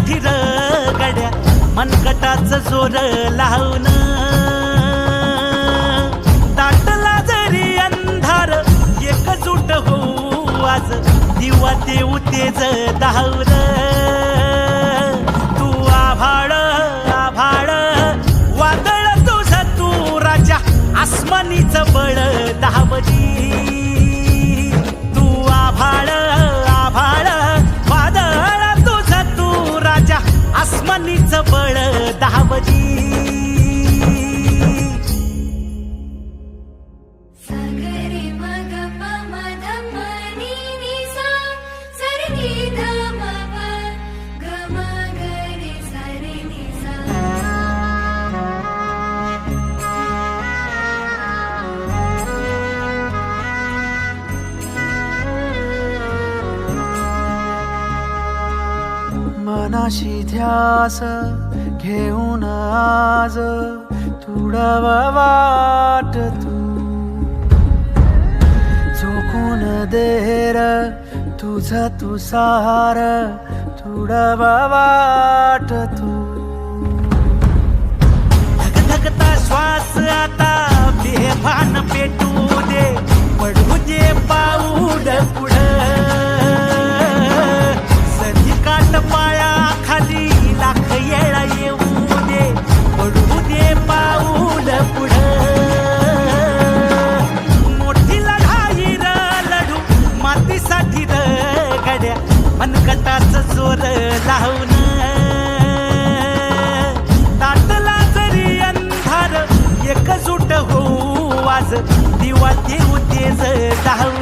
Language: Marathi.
पाठीर गड्या मनकटाच जोर लावून. दाटला जरी अंधार एकजूट होऊ आज दिवा देऊ तेज धावर मनाशी ध्यास घेऊन आज तुडवा वाट तू. झोकून देर तुझ तुसार तुडवा वाट तू. धकधकता श्वास आता बेभान पेटू दे. पडू दे पाऊड गड्या मनकटाच जोर लावून ताटला जरी अंधार एकजूट होऊ आज दिवा देऊ तेज धाव